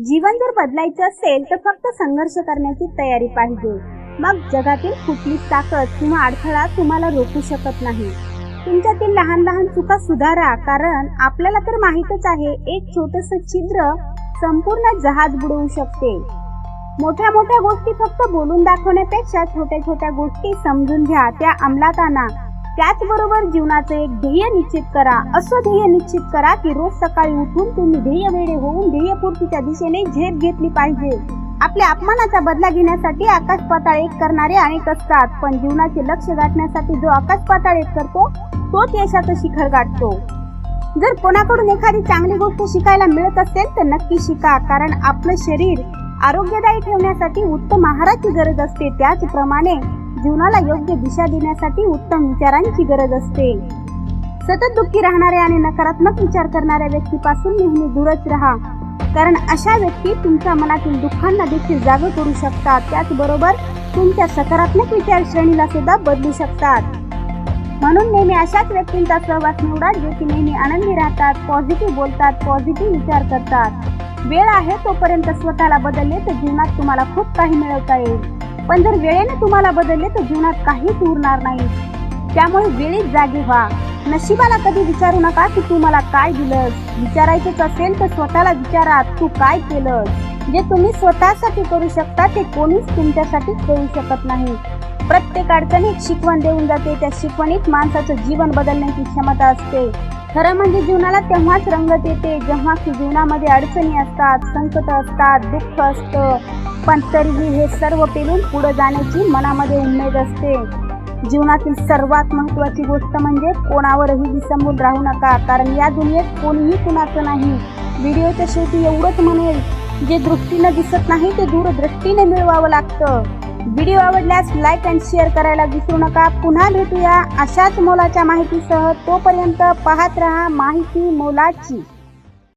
जीवन जर बदलायचं असेल तर फक्त संघर्ष करण्याची तयारी पाहिजे. मग जगातील कुठलीच ताकद किंवा अडथळा तुम्हाला रोखू शकत नाही. तुमच्यातील लहान लहान चुका सुधारा कारण आपल्याला तर माहीतच आहे एक छोटस छिद्र संपूर्ण जहाज बुडवू शकते. मोठ्या मोठ्या गोष्टी फक्त बोलून दाखवण्यापेक्षा छोट्या छोट्या गोष्टी समजून घ्या त्या अंमलात आणा. त्याचबरोबर जीवनाचं एक ध्येय निश्चित करा. असं ध्येय निश्चित करा की रोज सकाळी उठून तुम्ही ध्येय वेळे होऊन ध्येयपूर्तीच्या दिशेने झेप घेतली पाहिजे. आपल्या अपमानाचा बदला घेण्यासाठी आकाश पाताळ एक करणारे अनेक असतात पण जीवनाचे लक्ष गाठण्यासाठी जो आकाश पाताळ एक करतो तोच यशाचं शिखर गाठतो. जर कोणाकडून एखादी चांगली गोष्ट शिकायला मिळत असेल तर नक्की शिका कारण आपलं शरीर आरोग्यदायी ठेवण्यासाठी उत्तम आहाराची गरज असते. त्याचप्रमाणे जीवनाला योग्य दिशा देण्यासाठी उत्तम विचारांची गरज असते. सतत दुःखी राहणाऱ्या आणि नकारात्मक विचार करणाऱ्या व्यक्तीपासून नेहमी दूरच राहा. कारण अशा व्यक्ती तुमच्या मनातील दुःखांना देखील जाग करू शकतात. त्याचबरोबर तुमच्या सकारात्मक विचार श्रेणीला सुद्धा बदलू शकतात. म्हणून नेहमी अशाच व्यक्तींचा सहवास निवडा जे की नेहमी आनंदी राहतात पॉझिटिव्ह बोलतात पॉझिटिव्ह विचार करतात. वेळ आहे तोपर्यंत स्वतःला बदलले तर जीवनात तुम्हाला खूप काही मिळवता येईल. पण जर वेळेने तुम्हाला बदलले तर जीवनात काहीच उरणार नाही. त्यामुळे वेळेत जागे व्हा. नशिबाला कधी विचारू नका की तू मला काय दिलंस. विचारायचंच असेल तर स्वतःला विचारा तू काय केलंस? जे तुम्ही स्वतःसाठी करू शकता ते कोणीच तुमच्यासाठी करू शकत नाही. प्रत्येक अडचणीत शिकवण देऊन जाते. त्या शिकवणीत माणसाचं जीवन बदलण्याची क्षमता असते. खरं म्हणजे जीवनाला तेव्हाच रंगत येते जेव्हा की जीवनामध्ये अडचणी असतात संकट असतात दुःख असतं. पण तरीही हे सर्व पेलून पुढे जाण्याची मनामध्ये उमेद असते. जीवनातील सर्वात महत्वाची गोष्ट म्हणजे कोणावरही विसंबून राहू नका कारण या दुनियेत कोणीही कुणाचं नाही. व्हिडिओच्या शेवटी एवढंच म्हणेल जे दृष्टीनं दिसत नाही ते दूरदृष्टीने मिळवावं लागतं. व्हिडिओ आवडल्यास लाईक अँड शेअर करायला विसरू नका. पुन्हा भेटूया अशाच मोलाच्या माहितीसह. तोपर्यंत पाहत रहा माहिती मोलाची.